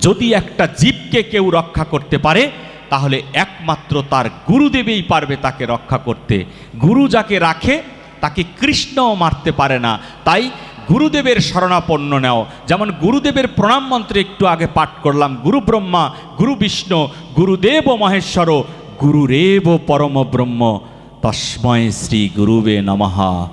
যদি একটা জীবকে কেউ রক্ষা করতে পারে, তাহলে একমাত্র তার গুরুদেবেই পারবে তাকে রক্ষা করতে। গুরু যাকে রাখে, তাকে কৃষ্ণও মারতে পারে না। তাই গুরুদেবের শরণাপন্ন নেও। যেমন গুরুদেবের প্রণাম মন্ত্রে একটু আগে পাঠ করলাম, গুরু ব্রহ্মা, গুরু বিষ্ণু গুরুদেব মহেশ্বর গুরুরেব পরম ব্রহ্ম, তস্ময় শ্রী গুরুবে নমহা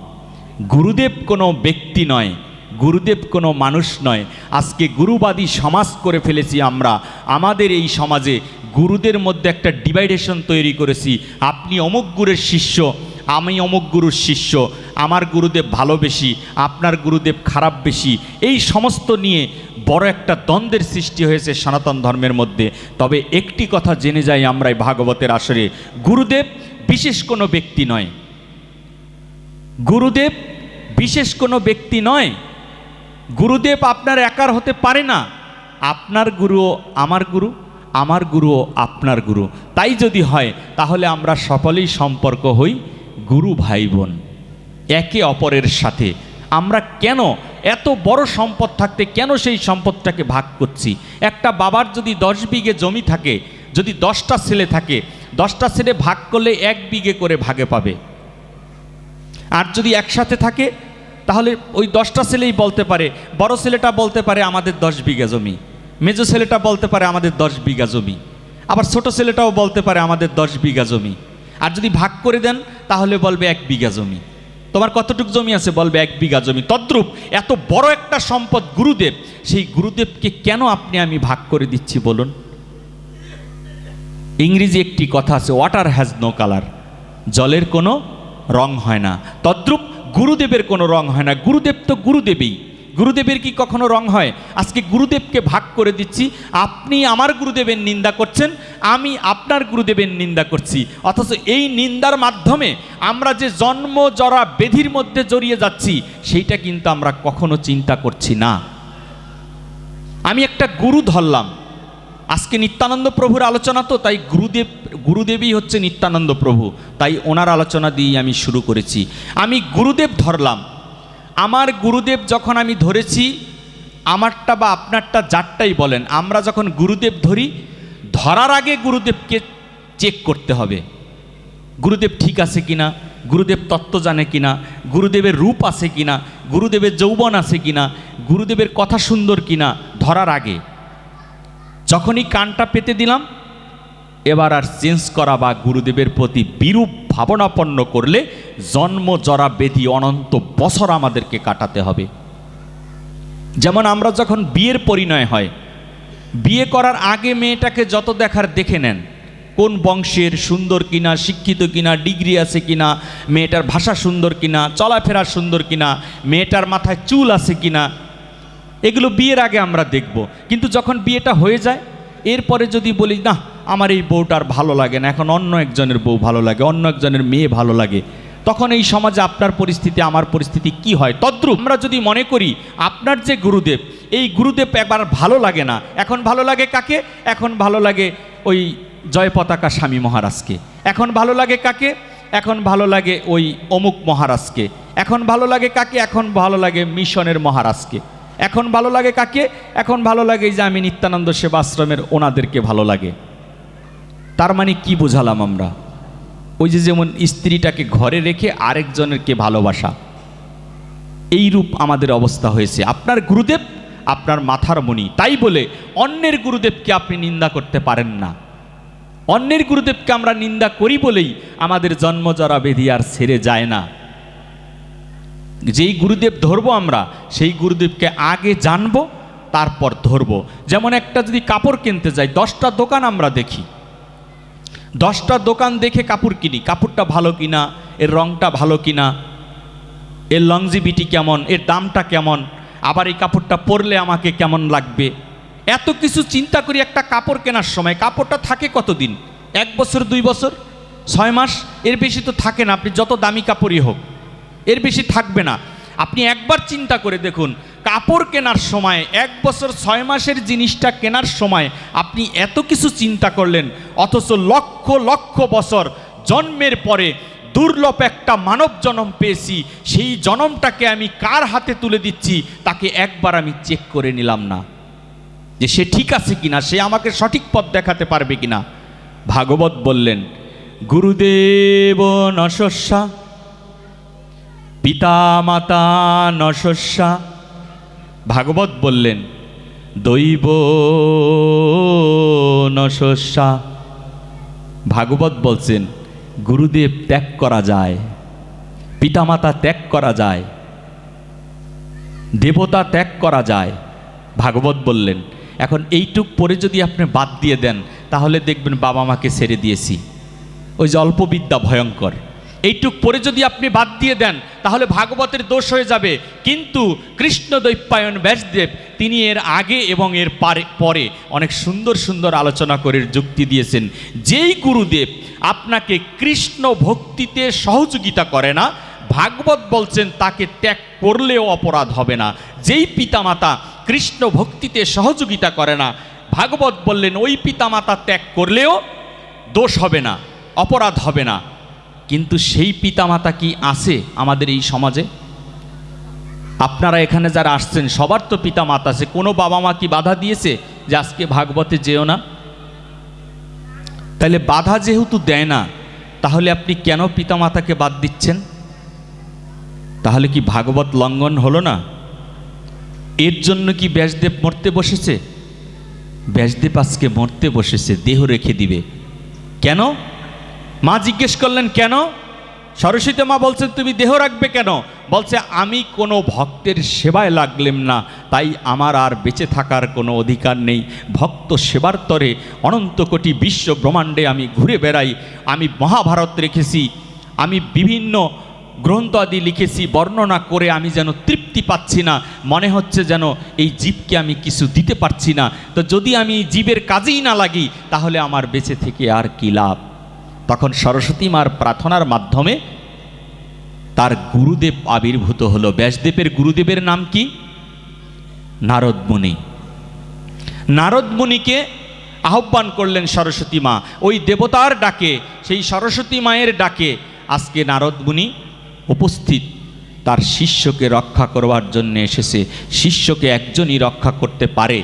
গুরুদেব কোনো ব্যক্তি নয় গুরুদেব কোনো মানুষ নয়। আজকে গুরুবাদী সমাজ করে ফেলেছি আমরা। আমাদের এই সমাজে গুরুদের মধ্যে একটা ডিভাইডেশন তৈরি করেছি। আপনি অমুক গুরুর শিষ্য, আমি অমুক গুরুর শিষ্য। আমার গুরুদেব ভালো বেশি, আপনার গুরুদেব খারাপ বেশি। এই সমস্ত নিয়ে বড় একটা দ্বন্দ্বের সৃষ্টি হয়েছে সনাতন ধর্মের মধ্যে। তবে একটি কথা জেনে যাই আমরা এই ভাগবতের আসরে। গুরুদেব বিশেষ কোনো ব্যক্তি নয়। গুরুদেব বিশেষ কোনো ব্যক্তি নয়। গুরুদেব আপনার একার হতে পারে না। আপনার গুরুও আমার গুরু, আমার গুরুও আপনার গুরু। তাই যদি হয়, তাহলে আমরা সকলেই সম্পর্ক হই গুরু ভাই বোন একে অপরের সাথে। আমরা কেন এত বড় সম্পদ থাকতে কেন সেই সম্পদটাকে ভাগ করছি? একটা বাবার যদি দশ বিঘে জমি থাকে, যদি দশটা ছেলে থাকে, দশটা ছেলে ভাগ করলে এক বিঘে করে ভাগে পাবে। আর যদি একসাথে থাকে তাহলে ওই দশটা ছেলেই বলতে পারে, বড় ছেলেটা বলতে পারে আমাদের দশ বিঘা জমি, মেজো ছেলেটা বলতে পারে আমাদের দশ বিঘা জমি, আবার ছোট ছেলেটাও বলতে পারে আমাদের দশ বিঘা জমি। আর যদি ভাগ করে দেন, তাহলে বলবে এক বিঘা জমি। তোমার কতটুক জমি আছে? বলবে এক বিঘা জমি। তদ্রূপ এত বড় একটা সম্পদ গুরুদেব, সেই গুরুদেবকে কেন আপনি আমি ভাগ করে দিচ্ছি বলুন? ইংরেজি একটি কথা আছে ওয়াটার হ্যাজ নো কালার জলের কোনো রং হয় না। তদ্রূপ গুরুদেবের কোনো রং হয় না। গুরুদেব তো গুরুদেবই। গুরুদেবের কি কখনো রং হয়? আজকে গুরুদেবকে ভাগ করে দিচ্ছি। আপনি আমার গুরুদেবের নিন্দা করছেন, আমি আপনার গুরুদেবের নিন্দা করছি। অথচ এই নিন্দার মাধ্যমে আমরা যে জন্ম জরা বেধির মধ্যে জড়িয়ে যাচ্ছি, সেইটা কিন্তু আমরা কখনো চিন্তা করছি না। আমি একটা গুরু ধরলাম। আজকে নিত্যানন্দ প্রভুর আলোচনা তো, তাই গুরুদেব, গুরুদেবই হচ্ছে নিত্যানন্দ প্রভু। তাই ওনার আলোচনা দিয়েই আমি শুরু করেছি। আমি গুরুদেব ধরলাম। আমার গুরুদেব যখন আমি ধরেছি, আমারটা বা আপনারটা যারটাই বলেন। আমরা যখন গুরুদেব ধরি, ধরার আগে গুরুদেবকে চেক করতে হবে। গুরুদেব ঠিক আছে কিনা? গুরুদেব তত্ত্ব জানে কিনা? গুরুদেবের রূপ আছে কিনা? গুরুদেবের যৌবন আছে কিনা? গুরুদেবের কথা সুন্দর কিনা? ধরার আগে। যখনই কানটা পেতে দিলাম, এবার আর চেঞ্জ করা বা গুরুদেবের প্রতি বিরূপ ভাবনাপন্ন করলে জন্ম, জরা বেধি অনন্ত বছর আমাদেরকে কাটাতে হবে। যেমন আমরা যখন বিয়ের পরিণয় হয়, বিয়ে করার আগে মেয়েটাকে যত দেখার দেখে নেন, কোন বংশের সুন্দর কিনা, শিক্ষিত কিনা, ডিগ্রি আছে কিনা, মেয়েটার ভাষা সুন্দর কিনা, চলাফেরা সুন্দর কিনা, মেয়েটার মাথায় চুল আছে কিনা এগুলো বিয়ের আগে আমরা দেখব। কিন্তু যখন বিয়েটা হয়ে যায়, এরপরে যদি বলি, না, আমার এই বউটার ভালো লাগে না, এখন অন্য একজনের বউ ভালো লাগে, অন্য একজনের মেয়ে ভালো লাগে। তখন এই সমাজে আপনার পরিস্থিতি, আমার পরিস্থিতি কি হয়? তদ্রুপ আমরা যদি মনে করি, আপনার যে গুরুদেব, এই গুরুদেব একবার ভালো লাগে না। এখন ভালো লাগে কাকে? এখন ভালো লাগে ওই জয় পতাকা স্বামী মহারাজকে। এখন ভালো লাগে কাকে? এখন ভালো লাগে ওই অমুক মহারাজকে। এখন ভালো লাগে কাকে? এখন ভালো লাগে মিশনের মহারাজকে। এখন ভালো লাগে কাকে? এখন ভালো লাগে যে আমি নিত্যানন্দ সেবাশ্রমের ওনাদেরকে ভালো লাগে। তার মানে কি বোঝালাম আমরা? ওই যে যেমন স্ত্রীটাকে ঘরে রেখে আরেকজনেরকে ভালোবাসা। এই রূপ আমাদের অবস্থা হয়েছে। আপনার গুরুদেব আপনার মাথার মণি। তাই বলে অন্যের গুরুদেবকে আপনি নিন্দা করতে পারেন না। অন্যের গুরুদেবকে আমরা নিন্দা করি বলেই আমাদের জন্মজরা বেধি আর ছেড়ে যায় না। যেই গুরুদেব ধরবো আমরা, সেই গুরুদেবকে আগে জানব, তারপর ধরবো। যেমন একটা যদি কাপড় কিনতে যাই, দশটা দোকান আমরা দেখি। দশটা দোকান দেখে কাপড় কিনি, কাপড়টা ভালো কিনা, এর রংটা ভালো কিনা, এর লংজিবিটি কেমন, এর দামটা কেমন, আবার এই কাপড়টা পরলে আমাকে কেমন লাগবে? এত কিছু চিন্তা করি একটা কাপড় কেনার সময়। কাপড়টা থাকে কতদিন? এক বছর, দুই বছর? ছয় মাস? এর বেশি তো থাকে না। আপনি যত দামি কাপড়ই হোক। এর বেশি থাকবে না। আপনি একবার চিন্তা করে দেখুন, কাপড় কেনার সময়, এক বছর ছয় মাসের জিনিসটা কেনার সময় আপনি এত কিছু চিন্তা করলেন, অথচ লক্ষ লক্ষ বছর জন্মের পরে দুর্লভ একটা মানব জনম পেয়েছি, সেই জনমটাকে আমি কার হাতে তুলে দিচ্ছি, তাকে একবার আমি চেক করে নিলাম না। যে সে ঠিক আছে কিনা, সে আমাকে সঠিক পথ দেখাতে পারবে কিনা। ভাগবত বললেন, গুরুদেব নশস্যা পিতা মাতা নশস্যা। ভাগবত বললেন, দৈব নশস্যা। ভাগবত বলছেন, গুরুদেব ত্যাগ করা যায়, পিতামাতা ত্যাগ করা যায়, দেবতা ত্যাগ করা যায়। ভাগবত বললেন, এখন এইটুক পরে যদি আপনি বাদ দিয়ে দেন, তাহলে দেখবেন বাবা মাকে ছেড়ে দিয়েছি। ওই যে অল্পবিদ্যা ভয়ঙ্কর। এইটুক পরে যদি আপনি বাদ দিয়ে দেন, তাহলে ভাগবতের দোষ হয়ে যাবে। কিন্তু কৃষ্ণ দৈপায়ন ব্যাসদেব, তিনি এর আগে এবং এর পারে পরে অনেক সুন্দর সুন্দর আলোচনা করে যুক্তি দিয়েছেন। যেই গুরুদেব আপনাকে কৃষ্ণ ভক্তিতে সহযোগিতা করে না, ভাগবত বলছেন তাকে ত্যাগ করলেও অপরাধ হবে না। যেই পিতামাতা কৃষ্ণ ভক্তিতে সহযোগিতা করে না, ভাগবত বললেন, ওই পিতামাতা ত্যাগ করলেও দোষ হবে না, অপরাধ হবে না। কিন্তু সেই পিতামাতা কি আছে আমাদের এই সমাজে? আপনারা এখানে যারা আসছেন, সবার তো পিতামাতা আছে। কোনো বাবা মা কি বাধা দিয়েছে যে আজকে ভাগবতে যেও না? তাহলে বাধা যেহেতু দেয় না, তাহলে আপনি কেন পিতামাতাকে বাদ দিচ্ছেন? তাহলে কি ভাগবত লঙ্ঘন হলো না? এর জন্য কি ব্যাসদেব মরতে বসেছে? ব্যাসদেব আজকে মরতে বসেছে, দেহ রেখে দিবে। কেন? মা জিজ্ঞেস করলেন, কেন? সরস্বতী মা বলছেন, তুমি দেহ রাখবে কেন? বলছে, আমি কোনো ভক্তের সেবায় লাগলেম না, তাই আমার আর বেঁচে থাকার কোনো অধিকার নেই। ভক্ত সেবার তরে অনন্ত কোটি বিশ্ব ব্রহ্মাণ্ডে আমি ঘুরে বেড়াই, আমি মহাভারত রেখেছি, আমি বিভিন্ন গ্রন্থ আদি লিখেছি, বর্ণনা করে আমি যেন তৃপ্তি পাচ্ছি না, মনে হচ্ছে যেন এই জীবকে আমি কিছু দিতে পারছি না। তো যদি আমি জীবের কাজেই না লাগি, তাহলে আমার বেঁচে থেকে আর কি লাভ? তখন সরস্বতী মার প্রার্থনার মাধ্যমে তার গুরুদেব আবির্ভূত হলো। ব্যাসদেবের গুরুদেবের নাম কি? নারদ মুনি নারদ মুনিকে আহ্বান করলেন সরস্বতী মা। ওই দেবতার ডাকে, সেই সরস্বতী মায়ের ডাকে আজকে নারদ মুনি উপস্থিত। তার শিষ্যকে রক্ষা করবার জন্য এসেছে। শিষ্যকে একজনই রক্ষা করতে পারে,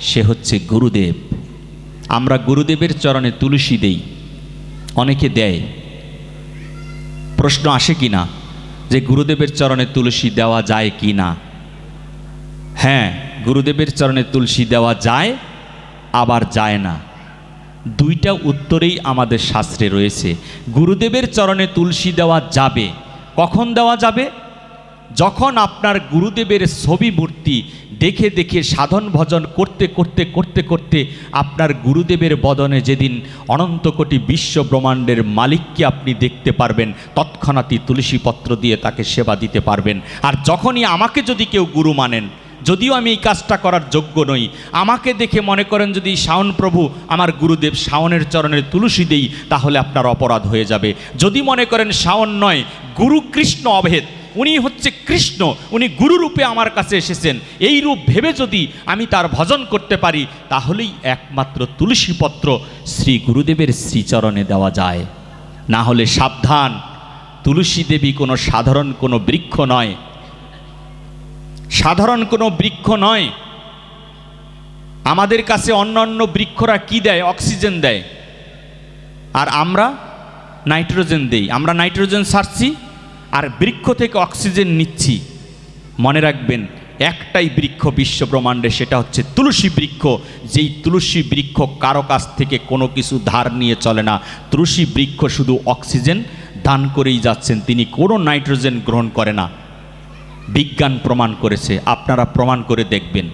সে হচ্ছে গুরুদেব। আমরা গুরুদেবের চরণে তুলসী দেই। অনেকে দেয়। প্রশ্ন আসে কি না যে গুরুদেবের চরণে তুলসী দেওয়া যায় কি না হ্যাঁ গুরুদেবের চরণে তুলসী দেওয়া যায়, আবার যায় না। দুইটা উত্তরেই আমাদের শাস্ত্রে রয়েছে। গুরুদেবের চরণে তুলসী দেওয়া যাবে। কখন দেওয়া যাবে? যখন আপনার গুরুদেবের ছবি মূর্তি দেখে দেখে সাধন ভজন করতে করতে করতে করতে আপনার গুরুদেবের বদনে যেদিন অনন্ত কোটি বিশ্ব ব্রহ্মাণ্ডের মালিককে আপনি দেখতে পারবেন, তৎক্ষণাৎই তুলসীপত্র দিয়ে তাকে সেবা দিতে পারবেন। আর যখনই আমাকে যদি কেউ গুরু মানেন, যদিও আমি এই কাজটা করার যোগ্য নই, আমাকে দেখে মনে করেন যদি শাওন প্রভু আমার গুরুদেব শাওনের চরণের তুলসী দেই, তাহলে আপনার অপরাধ হয়ে যাবে। যদি মনে করেন শাওন নয়, গুরু কৃষ্ণ অভেদ উনি হচ্ছে কৃষ্ণ, উনি গুরুরূপে আমার কাছে এসেছেন। এই রূপ ভেবে যদি আমি তার ভজন করতে পারি, তাহলেই একমাত্র তুলসীপত্র শ্রী গুরুদেবের শ্রীচরণে দেওয়া যায়। না হলে সাবধান, তুলসী দেবী কোনো সাধারণ কোনো বৃক্ষ নয়। সাধারণ কোনো বৃক্ষ নয়। আমাদের কাছে অন্য অন্য বৃক্ষরা কি দেয়? অক্সিজেন দেয়। আর আমরা নাইট্রোজেন দেই। আমরা নাইট্রোজেন ছাড়ছি। আর বৃক্ষ থেকে অক্সিজেন নিচ্ছি। মনে রাখবেন, একটাই বৃক্ষ বিশ্ব ব্রহ্মাণ্ডে সেটা হচ্ছে তুলসী বৃক্ষ। যেই তুলসী বৃক্ষ কারও কাছ থেকে কোনো কিছু ধার নিয়ে চলে না। তুলসী বৃক্ষ শুধু অক্সিজেন দান করেই যাচ্ছেন, তিনি কোনো নাইট্রোজেন গ্রহণ করে না। বিজ্ঞান প্রমাণ করেছে, আপনারা প্রমাণ করে দেখবেন।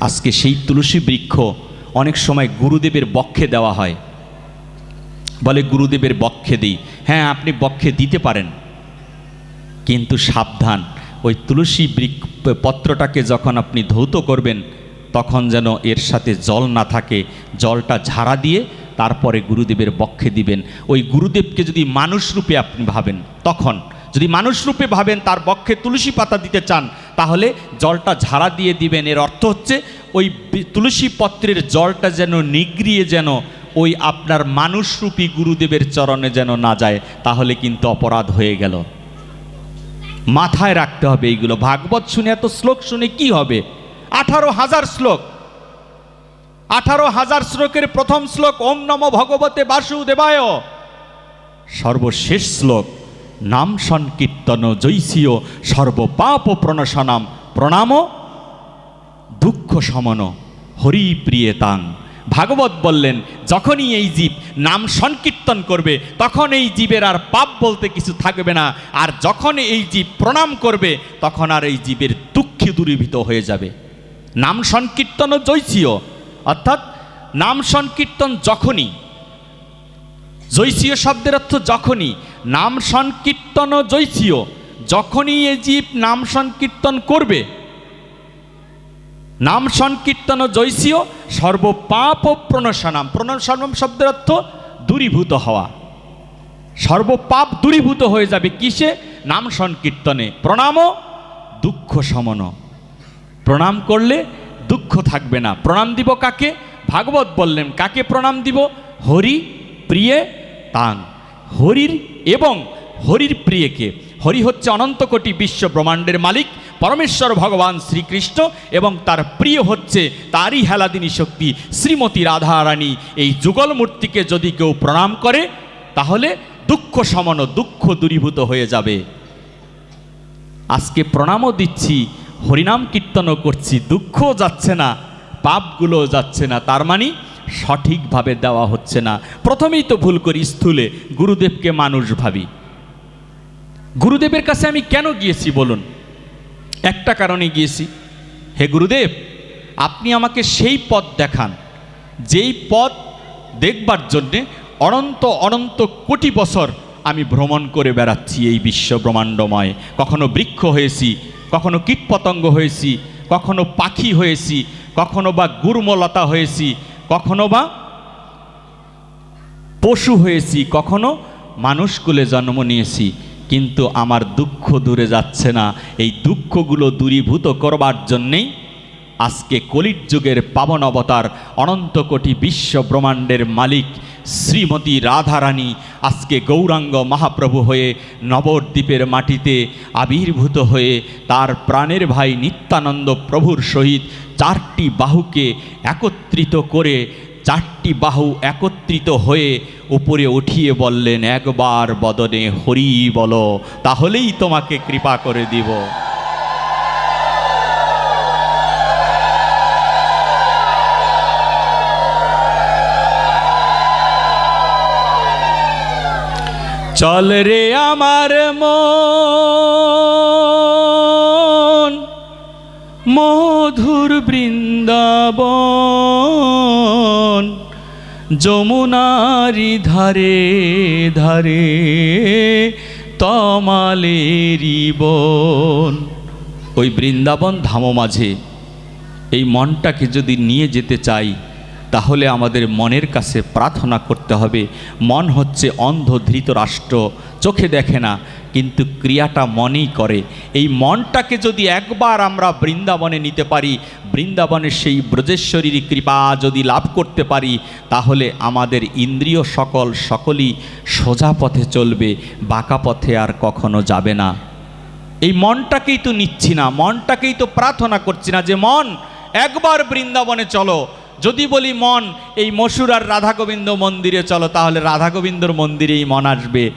আজকে সেই তুলসী বৃক্ষ অনেক সময় গুরুদেবের বক্ষে দেওয়া হয়। বলে, গুরুদেবের বক্ষে দিই। হ্যাঁ আপনি বক্ষে দিতে পারেন। কিন্তু সাবধান। ওই তুলসী বৃক্ষ, পত্রটাকে যখন আপনি ধৌত করবেন, তখন যেন এর সাথে জল না থাকে। জলটা ঝাড়া দিয়ে তারপরে গুরুদেবের বক্ষে দিবেন। ওই গুরুদেবকে যদি মানুষ রূপে আপনি ভাবেন, তখন। যদি মানুষ রূপে ভাবেন, তার বক্ষে তুলসী পাতা দিতে চান, তাহলে জলটা ঝাড়া দিয়ে দিবেন। এর অর্থ হচ্ছে, ওই তুলসী পত্রের জলটা যেন নিগড়িয়ে যেন ওই আপনার মানুষরূপী গুরুদেবের চরণে যেন না যায়, তাহলে কিন্তু অপরাধ হয়ে গেল। মাথায় রাখতে হবে এইগুলো। ভাগবত শুনে এত শ্লোক শুনে কি হবে? আঠারো হাজার শ্লোক। আঠারো হাজার শ্লোকের প্রথম শ্লোক, ওম নম ভগবতে বাসুদেবায়। সর্বশেষ শ্লোক, নাম সংকীর্তন জৈসীয় সর্বপাপ প্রণশনাম প্রণাম দুঃখ সমন হরি প্রিয়েতাং ভাগবত বললেন, যখনই এই জীব নাম সংকীর্তন করবে, তখন এই জীবের আর পাপ বলতে কিছু থাকবে না। আর যখন এই জীব প্রণাম করবে, তখন আর এই জীবের দুঃখে দূরীভূত হয়ে যাবে। নাম সংকীর্তনও জৈসীয়। অর্থাৎ নাম সংকীর্তন যখনই, জৈসীয় শব্দের অর্থ যখনই, নাম সংকীর্তন জৈসীয়। যখনই এ জীব নাম সংকীর্তন করবে নাম সংকীর্তন জৈসীয় সর্বপাপ প্রণশনাম প্রণশনম শব্দের অর্থ দূরীভূত হওয়া। সর্বপাপ দূরীভূত হয়ে যাবে কিসে? নাম সংকীর্তনে। প্রণাম দুঃখ সমন প্রণাম করলে দুঃখ থাকবে না। প্রণাম দিব কাকে? ভাগবত বললেন, কাকে প্রণাম দিব? হরি প্রিয়ে তাং। হরির এবং হরির প্রিয়কে। হরি হচ্ছে অনন্ত কোটি বিশ্ব ব্রহ্মাণ্ডের মালিক। পরমেশ্বর ভগবান শ্রীকৃষ্ণ এবং তার প্রিয় হচ্ছে তারই হেলাদিনী শক্তি শ্রীমতী রাধারানী। এই যুগল মূর্তিকে যদি কেউ প্রণাম করে, তাহলে দুঃখ সমন দুঃখ দূরীভূত হয়ে যাবে। আজকে প্রণামও দিচ্ছি, হরিনাম কীর্তনও করছি, দুঃখও যাচ্ছে না পাপগুলো যাচ্ছে না, তার মানে সঠিকভাবে দেওয়া হচ্ছে না। প্রথমেই তো ভুল করি, স্থূলে, গুরুদেবকে মানুষ ভাবি। গুরুদেবের কাছে আমি কেন গিয়েছি বলুন? একটা কারণে গিয়েছি। হে গুরুদেব, আপনি আমাকে সেই পথ দেখান, যেই পথ দেখবার জন্যে অনন্ত অনন্ত কোটি বছর আমি ভ্রমণ করে বেড়াচ্ছি এই বিশ্ব ব্রহ্মাণ্ডময়। কখনো বৃক্ষ হয়েছি, কখনো কীটপতঙ্গ হয়েছি, কখনো পাখি হয়েছি, কখনো বা গুরমলতা হয়েছি, কখনো বা পশু হয়েছি, কখনো মানুষকুলে জন্ম নিয়েছি। কিন্তু আমার দুঃখ দূরে যাচ্ছে না। এই দুঃখগুলো দূরীভূত করবার জন্যেই আজকে কলির যুগের পাবন অবতার অনন্ত কোটি বিশ্ব ব্রহ্মাণ্ডের মালিক শ্রীমতী রাধারানী আজকে গৌরাঙ্গ মহাপ্রভু হয়ে নবদ্বীপের মাটিতে আবির্ভূত হয়ে তার প্রাণের ভাই নিত্যানন্দ প্রভুর সহিত চারটি বাহুকে একত্রিত করে চারটি বাহু একত্রিত হয়ে উপরে উঠিয়ে বললেন, একবার বদনে হরি বলো, তাহলেই তোমাকে কৃপা করে দিব। চল রে আমার মন, মধুর বৃন্দাবন, যমুনারি ধারে ধারে তমালেরি বন। ওই বৃন্দাবন ধাম মাঝে এই মনটাকে যদি নিয়ে যেতে চাই, তাহলে আমাদের মনের কাছে প্রার্থনা করতে হবে, মন হচ্ছে অন্ধ ধৃত রাষ্ট্র চোখে দেখে না, কিন্তু ক্রিয়াটা মনেই করে। এই মনটাকে যদি একবার আমরা বৃন্দাবনে নিতে পারি, বৃন্দাবনের সেই ব্রজেশ্বরীর কৃপা যদি লাভ করতে পারি, তাহলে আমাদের ইন্দ্রিয় সকল সকলই সোজা পথে চলবে, বাঁকা পথে আর কখনো যাবে না। এই মনটাকেই তো নিচ্ছি না, মনটাকেই তো প্রার্থনা করছি না যে, মন, একবার বৃন্দাবনে চলো। যদি বলি মন, এই মসুরার রাধা গোবিন্দ মন্দিরে চলো, তাহলে রাধা গোবিন্দর মন্দিরেই মন আসবে।